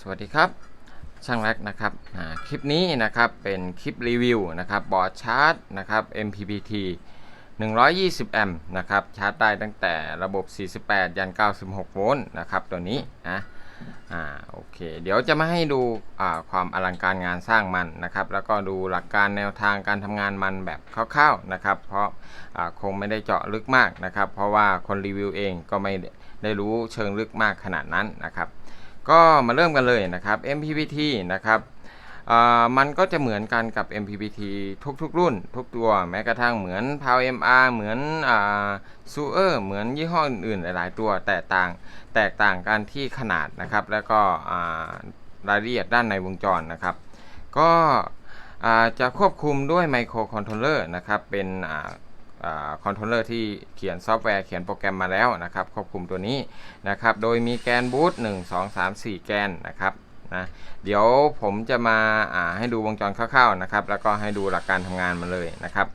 สวัสดีครับ ช่างแรกนะครับคลิปนี้นะครับเป็นคลิปรีวิวนะครับบอร์ดชาร์จนะครับ MPPT 120 แอมป์นะครับชาร์จได้ตั้งแต่ระบบ 48 ยัน 96 โวลต์นะครับตัวนี้นะอ่าโอเค เดี๋ยวจะมาให้ดูความอลังการงานสร้างมันนะครับ แล้วก็ดูหลักการแนวทางการทำงานมันแบบคร่าวๆนะครับ เพราะอ่าคงไม่ได้เจาะลึกมากนะครับ เพราะว่าคนรีวิวเองก็ไม่ได้รู้เชิงลึกมากขนาดนั้นนะครับ ก็มาเริ่มกันเลยนะครับ MPPT นะครับอ่ามันก็จะเหมือนกันกับ MPPT ทุกๆ รุ่น ทุกตัวแม้กระทั่งเหมือน Power MR เหมือนอ่า s u e r เหมือนยี่ห้ออื่นๆ หลาย ๆ ตัวแตกต่างแตกต่างกันที่ขนาดนะครับ แล้วก็อ่ารายละเอียดด้านในวงจรนะครับ ก็อ่าจะควบคุมด้วยไมโครคอนโทรลเลอร์นะครับ เป็นอ่า คอนโทรลเลอร์ที่เขียนซอฟต์แวร์เขียนโปรแกรมมาแล้วนะครับควบคุมตัวนี้นะครับโดยมีแกนบูต1 2 3 4 แกนนะครับนะเดี๋ยวผมจะมาาให้ดูวงจรคร่าวๆนะครับแล้วก็ให้ดูหลักการทำงานมาเลยนะครับ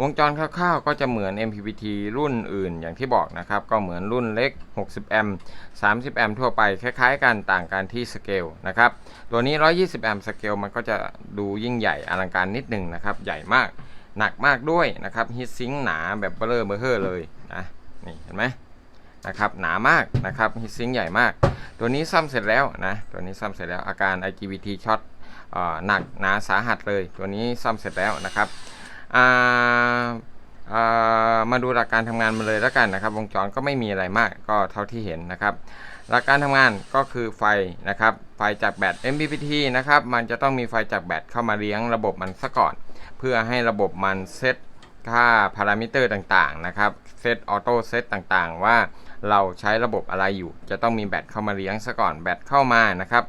วงจรคร่าวๆ ก็จะเหมือน MPPT รุ่นอื่นอย่างที่บอกนะครับ ก็เหมือนรุ่นเล็ก 60 แอมป์ 30 แอมป์ทั่วไป คล้ายๆกันต่างกันที่สเกลนะครับ ตัวนี้ 120 แอมป์สเกลมันก็จะดูยิ่งใหญ่อลังการนิดหนึงนะครับ ใหญ่มาก หนักมากด้วยนะครับฮีทซิงหนาแบบเบลอเบอร์เฮอร์เลยนะนี่เห็นไหมนะครับหนามากนะครับฮีทซิงใหญ่มาก ตัวนี้ซ่อมเสร็จแล้วนะตัวนี้ซ่อมเสร็จแล้วอาการ IGBT ช็อตหนักหนาสาหัสเลย ตัวนี้ซ่อมเสร็จแล้วนะครับมาดูหลักการทำงานมาเลยแล้วกันนะครับ วงจรก็ไม่มีอะไรมากก็เท่าที่เห็นนะครับ หลักการทำงานก็คือไฟนะครับ ไฟจากแบต MPPT นะครับ มันจะต้องมีไฟจากแบตเข้ามาเลี้ยงระบบมันซะก่อน เพื่อให้ระบบมันเซตค่าพารามิเตอร์ต่างๆนะครับเซตออโต้เซตต่างๆ ว่าเราใช้ระบบอะไรอยู่ จะต้องมีแบตเข้ามาเลี้ยงซะก่อนแบตเข้ามานะครับ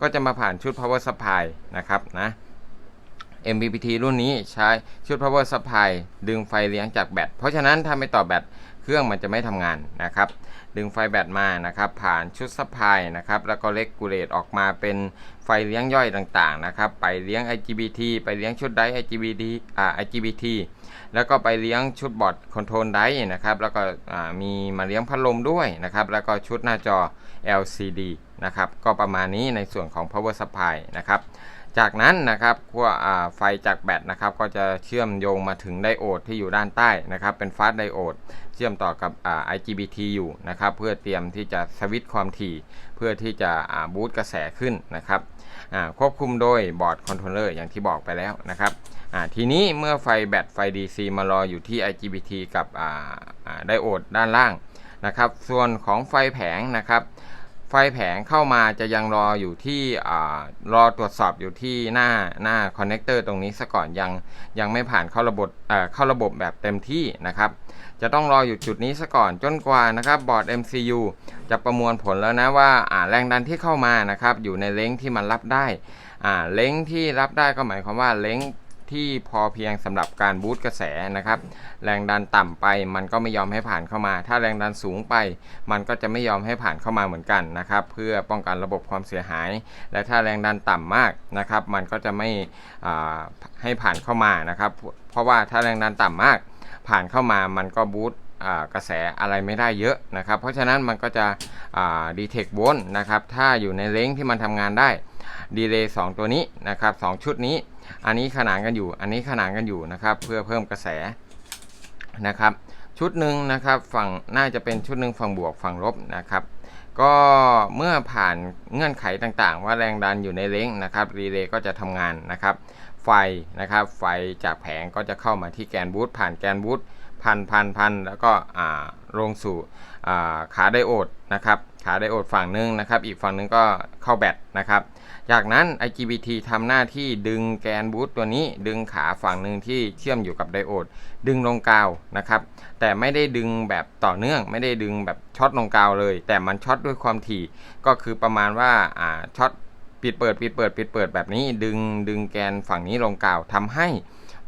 ก็จะมาผ่านชุด power supply นะครับนะ MPPT รุ่นนี้ใช้ชุด power supply ดึงไฟเลี้ยงจากแบตเพราะฉะนั้นถ้าไม่ต่อแบต เครื่องมันจะไม่ทำงานนะครับ ดึงไฟแบตมานะครับ ผ่านชุดซัพพลายนะครับ แล้วก็เล็กกูเลตออกมาเป็นไฟเลี้ยงย่อยต่างๆนะครับ ไปเลี้ยง IGBT ไปเลี้ยงชุดได IGBT อ่า IGBT แล้วก็ไปเลี้ยงชุดบอร์ดคอนโทรลไดนะครับ แล้วก็มีมาเลี้ยงพัดลมด้วยนะครับ แล้วก็ชุดหน้าจอ LCD นะครับ ก็ประมาณนี้ในส่วนของ power supply นะครับ จากนั้นนะครับขั้วไฟจากแบตนะครับ ก็จะเชื่อมโยงมาถึงไดโอดที่อยู่ด้านใต้นะครับ เป็นฟาสไดโอดเชื่อมต่อกับ IGBT อยู่นะครับ เพื่อเตรียมที่จะสวิตช์ความถี่ เพื่อที่จะบูตกระแสขึ้นนะครับควบคุมโดยบอร์ดคอนโทรลเลอร์อย่างที่บอกไปแล้วนะครับทีนี้เมื่อไฟแบตไฟ DC มารออยู่ที่ IGBT กับไดโอดด้านล่างนะครับ ส่วนของไฟแผงนะครับ ไฟแผงเข้ามาจะยังรออยู่ที่รอตรวจสอบอยู่ที่หน้าหน้าคอนเนคเตอร์ตรงนี้ซะก่อนยังยังไม่ผ่านเข้าระบบเข้าระบบแบบเต็มที่นะครับ จะต้องรออยู่จุดนี้ซะก่อนจนกว่านะครับบอร์ด MCU จะประมวลผลแล้วนะว่าแรงดันที่เข้ามานะครับอยู่ในเลงที่มันรับได้เลงที่รับได้ก็หมายความว่าเลง ที่พอเพียงสำหรับการบูตกระแสนะครับ แรงดันต่ำไปมันก็ไม่ยอมให้ผ่านเข้ามา ถ้าแรงดันสูงไป มันก็จะไม่ยอมให้ผ่านเข้ามาเหมือนกันนะครับ เพื่อป้องกันระบบความเสียหาย และถ้าแรงดันต่ำมากนะครับ มันก็จะไม่ให้ผ่านเข้ามานะครับ เพราะว่าถ้าแรงดันต่ำมาก ผ่านเข้ามามันก็บูตกระแสอะไรไม่ได้เยอะนะครับ เพราะฉะนั้นมันก็จะดีเทคโวลต์นะครับ ถ้าอยู่ในเลงที่มันทำงานได้ดีเลย์2ตัวนี้นะครับสองชุดนี้ อันนี้ขนานกันอยู่ อันนี้ขนานกันอยู่นะครับ เพื่อเพิ่มกระแสนะครับ ชุดหนึ่งนะครับฝั่งน่าจะเป็นชุดหนึ่งฝั่งบวกฝั่งลบนะครับ ก็เมื่อผ่านเงื่อนไขต่างๆ ว่าแรงดันอยู่ในเล้งนะครับรีเลย์ก็จะทำงานนะครับ ไฟนะครับ ไฟจากแผงก็จะเข้ามาที่แกนบูตผ่านแกนบูตพันพันพันแล้วก็ลงสู่ขาไดโอดนะครับ ขาไดโอดฝั่งหนึ่งนะครับ อีกฝั่งหนึ่งก็เข้าแบตนะครับ จากนั้น IGBT ทำหน้าที่ดึงแกนบูตตัวนี้ ดึงขาฝั่งหนึ่งที่เชื่อมอยู่กับไดโอด ดึงลงกาวนะครับ แต่ไม่ได้ดึงแบบต่อเนื่อง ไม่ได้ดึงแบบช็อตลงกาวเลย แต่มันช็อตด้วยความถี่ ก็คือประมาณว่าอ่าช็อตปิดเปิดปิดเปิดปิดเปิดแบบนี้ ดึงดึงแกนฝั่งนี้ลงกาวทำให้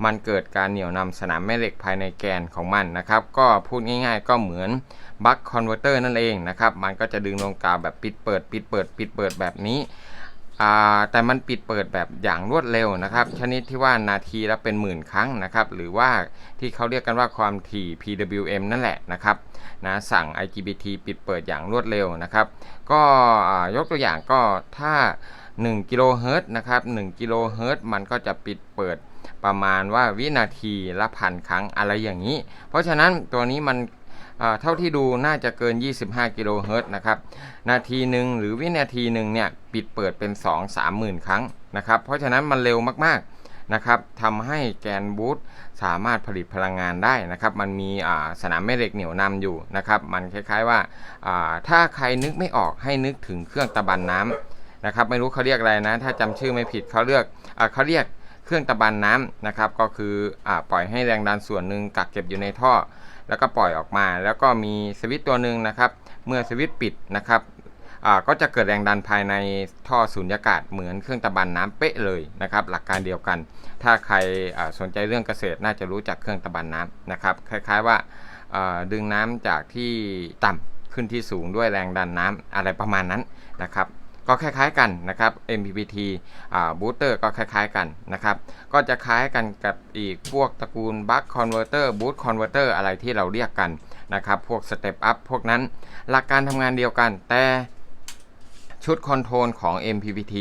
มันเกิดการเหนี่ยวนำสนามแม่เหล็กภายในแกนของมันนะครับ ก็พูดง่ายๆก็เหมือนบัคคอนเวอร์เตอร์นั่นเองนะครับ มันก็จะดึงลงกาวแบบปิดเปิดปิดเปิดปิดเปิดแบบนี้ แต่มันปิดเปิดแบบอย่างรวดเร็วนะครับ ชนิดที่ว่านาทีละเป็นหมื่นครั้งนะครับ หรือว่าที่เขาเรียกกันว่าความถี่ PWM นั่นแหละนะครับนะสั่ง IGBT ปิดเปิดอย่างรวดเร็วนะครับ ก็ยกตัวอย่างก็ถ้า1กิโลเฮิรตนะครับ1กิโลเฮิรตมันก็จะปิดเปิดประมาณว่าวินาทีละพันครั้งอะไรอย่างนี้ เพราะฉะนั้นตัวนี้มัน เท่าที่ดูน่าจะเกิน 25 กิโลเฮิรตซ์นะครับ นาทีหนึ่งหรือวินาทีหนึ่งเนี่ยปิดเปิดเป็น 2 3หมื่นครั้งนะครับ เพราะฉะนั้นมันเร็วมากๆนะครับทำให้แกนบูทสามารถผลิตพลังงานได้นะครับ มันมีสนามแม่เหล็กเหนี่ยวนำอยู่นะครับ มันคล้ายๆว่าาถ้าใครนึกไม่ออกให้นึกถึงเครื่องตะบันน้ำนะครับ ไม่รู้เขาเรียกอะไรนะ ถ้าจำชื่อไม่ผิดเขาเรียกอเขาเรียกเครื่องตะบันน้ำนะครับ ก็คืออปล่อยให้แรงดันส่วนหนึ่งกักเก็บอยู่ในท่อ แล้วก็ปล่อยออกมา แล้วก็มีสวิตช์ตัวหนึ่งนะครับ เมื่อสวิตช์ปิดนะครับก็จะเกิดแรงดันภายในท่อสูญญากาศเหมือนเครื่องตะบันน้ำเป๊ะเลยนะครับ หลักการเดียวกัน ถ้าใครสนใจเรื่องเกษตรน่าจะรู้จักเครื่องตะบันน้ำนะครับ คล้ายๆว่าอ่าดึงน้ำจากที่ต่ำขึ้นที่สูงด้วยแรงดันน้ำอะไรประมาณนั้นนะครับ ก็คล้ายๆกันนะครับ MPPT อ่าบูสเตอร์ก็คล้ายๆกันนะครับ ก็จะคล้ายกันกับอีกพวกตระกูลบัคคอนเวอร์เตอร์บูสต์คอนเวอร์เตอร์อะไรที่เราเรียกกันนะครับ พวกสเต็ปอัพพวกนั้น หลักการทำงานเดียวกัน แต่ชุดคอนโทรลของ MPPT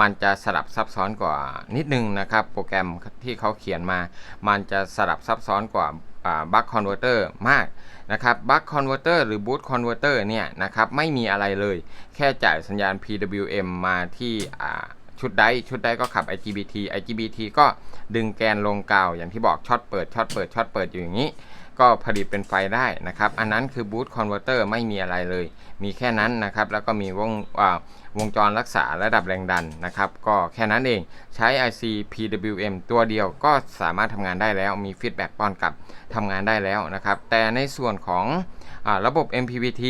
มันจะสลับซับซ้อนกว่านิดนึงนะครับ โปรแกรมที่เขาเขียนมา มันจะสลับซับซ้อนกว่า บัคคอนเวอร์เตอร์มากนะครับบัคคอนเวอร์เตอร์หรือบูตคอนเวอร์เตอร์เนี่ยนะครับไม่มีอะไรเลย แค่จ่ายสัญญาณ PWM มาที่ชุดไดชุดไดก็ขับ IGBT IGBT ก็ดึงแกนลงกาวอย่างที่บอกช็อตเปิดช็อตเปิดช็อตเปิดอยู่อย่างนี้ ก็ผลิตเป็นไฟได้นะครับ อันนั้นคือบูตคอนเวอร์เตอร์ไม่มีอะไรเลย มีแค่นั้นนะครับ แล้วก็มีวงวงจรรักษาระดับแรงดันนะครับ ก็แค่นั้นเองใช้ IC PWM ตัวเดียวก็สามารถทำงานได้แล้วมีฟีดแบ็กป้อนกลับทำงานได้แล้วนะครับ แต่ในส่วนของอาระบบ MPPT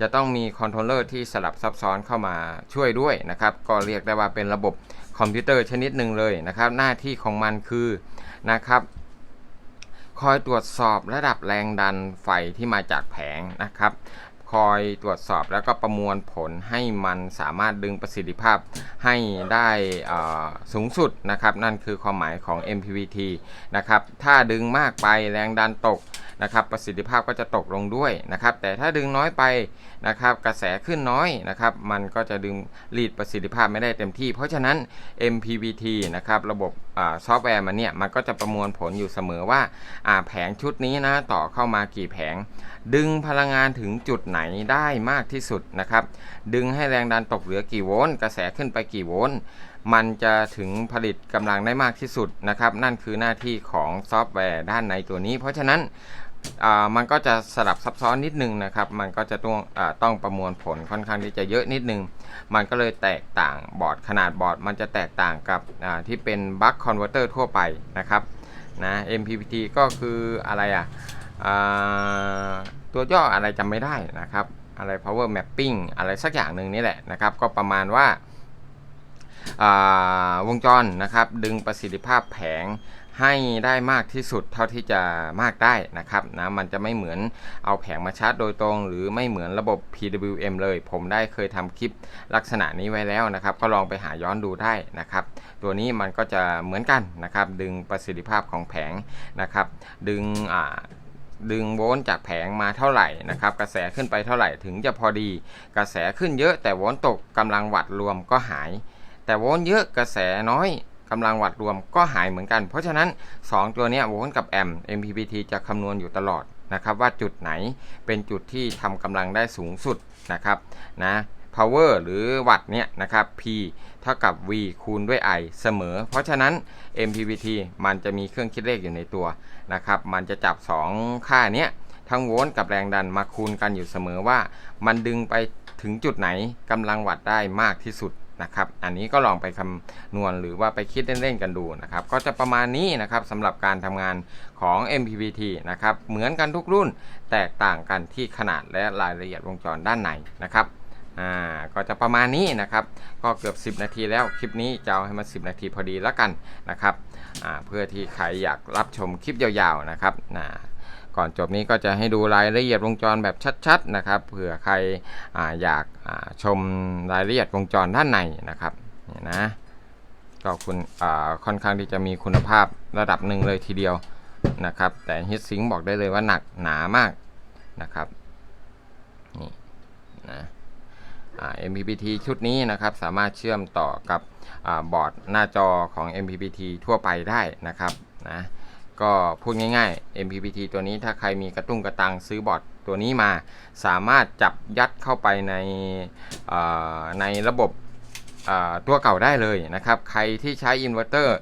จะต้องมีคอนโทรลเลอร์ที่สลับซับซ้อนเข้ามาช่วยด้วยนะครับ ก็เรียกได้ว่าเป็นระบบคอมพิวเตอร์ชนิดหนึ่งเลยนะครับ หน้าที่ของมันคือนะครับ คอยตรวจสอบระดับแรงดันไฟที่มาจากแผงนะครับ คอยตรวจสอบแล้วก็ประมวลผลให้มันสามารถดึงประสิทธิภาพให้ได้สูงสุดนะครับ นั่นคือความหมายของ MPVT นะครับ ถ้าดึงมากไปแรงดันตกนะครับ ประสิทธิภาพก็จะตกลงด้วยนะครับ แต่ถ้าดึงน้อยไปนะครับ กระแสขึ้นน้อยนะครับ มันก็จะดึงรีดประสิทธิภาพไม่ได้เต็มที่ เพราะฉะนั้น MPVT นะครับ ระบบซอฟต์แวร์มันเนี่ยมันก็จะประมวลผลอยู่เสมอว่าแผงชุดนี้นะต่อเข้ามากี่แผง ดึงพลังงานถึงจุดไหนได้มากที่สุดนะครับ ดึงให้แรงดันตกเหลือกี่โวลต์กระแสขึ้นไปกี่โวลต์มันจะถึงผลิตกำลังได้มากที่สุดนะครับ นั่นคือหน้าที่ของซอฟต์แวร์ด้านในตัวนี้ เพราะฉะนั้นมันก็จะสลับซับซ้อนนิดนึงนะครับ มันก็จะต้องอต้องประมวลผลค่อนข้างที่จะเยอะนิดนึง มันก็เลยแตกต่างบอร์ดขนาดบอร์ด มันจะแตกต่างกับที่เป็นบัคคอนเวอร์เตอร์ทั่วไปนะครับนะ MPPT ก็คืออะไรอะอ่า ตัวย่ออะไรจำไม่ได้นะครับ อะไร power mapping อะไรสักอย่างหนึ่งนี่แหละนะครับ ก็ประมาณว่าาวงจรนะครับ ดึงประสิทธิภาพแผงให้ได้มากที่สุดเท่าที่จะมากได้นะครับนะมันจะไม่เหมือนเอาแผงมาชาร์จโดยตรง หรือไม่เหมือนระบบ PWM เลย ผมได้เคยทำคลิปลักษณะนี้ไว้แล้วนะครับ ก็ลองไปหาย้อนดูได้นะครับ ตัวนี้มันก็จะเหมือนกันนะครับ ดึงประสิทธิภาพของแผงนะครับ ดึง ดึงโวลต์จากแผงมาเท่าไหร่นะครับกระแสขึ้นไปเท่าไหร่ถึงจะพอดี กระแสขึ้นเยอะแต่โวลต์ตกกำลังวัตต์รวมก็หาย แต่โวลต์เยอะกระแสน้อยกำลังวัตต์รวมก็หายเหมือนกัน เพราะฉะนั้น 2 ตัวนี้โวลต์กับแอมป์ MPPT จะคำนวณอยู่ตลอดนะครับว่าจุดไหนเป็นจุดที่ทำกำลังได้สูงสุดนะครับนะ power หรือวัตต์เนี่ยนะครับ P เท่ากับ V คูณด้วย I เสมอ เพราะฉะนั้น MPPT มันจะมีเครื่องคิดเลขอยู่ในตัวนะครับ มันจะจับ 2 ค่าเนี้ยทั้งโวลต์กับแรงดันมาคูณกันอยู่เสมอว่า มันดึงไปถึงจุดไหนกำลังวัตต์ได้มากที่สุดนะครับ อันนี้ก็ลองไปคำนวณหรือว่าไปคิดเล่นๆกันดูนะครับ ก็จะประมาณนี้นะครับสำหรับการทำงานของ MPPT นะครับ เหมือนกันทุกรุ่น แตกต่างกันที่ขนาดและรายละเอียดวงจรด้านในนะครับ อ่าก็จะประมาณนี้นะครับ ก็เกือบ 10 นาทีแล้วคลิปนี้จะเอาให้มัน 10 นาทีพอดีแล้วกันนะครับอ่าเพื่อที่ใครอยากรับชมคลิปยาวๆนะครับนะก่อนจบนี้ก็จะให้ดูรายละเอียดวงจรแบบชัดๆนะครับเผื่อใครอาอยากาชมรายละเอียดวงจรด้านในนะครับนี่นะก็คุณอ่าค่อนข้างที่จะมีคุณภาพระดับหนึ่งเลยทีเดียวนะครับ แต่ฮิตซิงบอกได้เลยว่าหนักหนามากนะครับนี่นะ MPPT ชุดนี้นะครับสามารถเชื่อมต่อกับอบอร์ดหน้าจอของ MPPT ทั่วไปได้นะครับนะก็พูดง่ายๆ MPPT ตัวนี้ถ้าใครมีกระตุ้งกระตังซื้อบอร์ดตัวนี้มา สามารถจับยัดเข้าไปในในระบบตัวเก่าได้เลยนะครับ ใครที่ใช้อินเวอร์เตอร์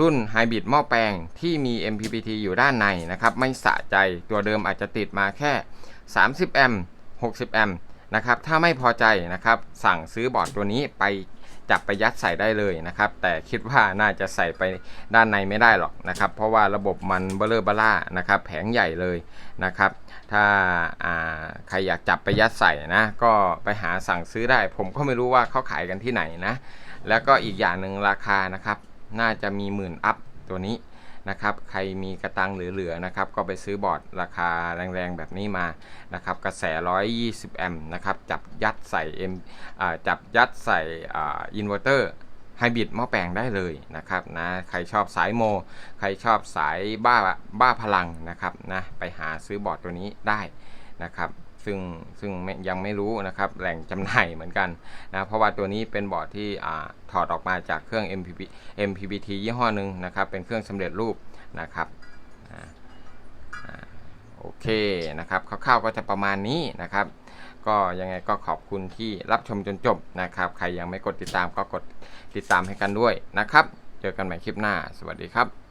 รุ่นไฮบริดหม้อแปลงที่มี MPPT อยู่ด้านในนะครับ ไม่สะใจตัวเดิมอาจจะติดมาแค่ 30 แอมป์ 60 แอมป์ นะครับ ถ้าไม่พอใจนะครับ สั่งซื้อบอร์ดตัวนี้ไปจับไปยัดใส่ได้เลยนะครับ แต่คิดว่าน่าจะใส่ไปด้านในไม่ได้หรอกนะครับ เพราะว่าระบบมันเบลอเบล่านะครับ แผงใหญ่เลยนะครับ ถ้าาใครอยากจับไปยัดใส่นะ ก็ไปหาสั่งซื้อได้ ผมก็ไม่รู้ว่าเขาขายกันที่ไหนนะ แล้วก็อีกอย่างหนึ่งราคานะครับ น่าจะมีหมื่นอัพตัวนี้ นะครับ ใครมีกระตังเหลือๆนะครับ ก็ไปซื้อบอร์ดราคาแรงๆแบบนี้มานะครับ กระแส 120 แอมป์นะครับ จับยัดใส่ M อ่าจับยัดใส่อินเวอร์เตอร์ไฮบริดหม้อแปลงได้เลยนะครับนะใครชอบสายโม ใครชอบสายบ้าบ้าพลังนะครับนะไปหาซื้อบอร์ดตัวนี้ได้นะครับ ซึ่งซึ่งยังไม่รู้นะครับแหล่งจำหน่ายเหมือนกันนะเพราะว่าตัวนี้เป็นบอร์ดที่ถอดออกมาจากเครื่อง MPP MPPT ยี่ห้อหนึ่งนะครับเป็นเครื่องสำเร็จรูปนะครับโอเคนะครับคร่าวๆก็จะประมาณนี้นะครับก็ยังไงก็ขอบคุณที่รับชมจนจบนะครับ ใครยังไม่กดติดตามก็กดติดตามให้กันด้วยนะครับ เจอกันใหม่คลิปหน้า สวัสดีครับ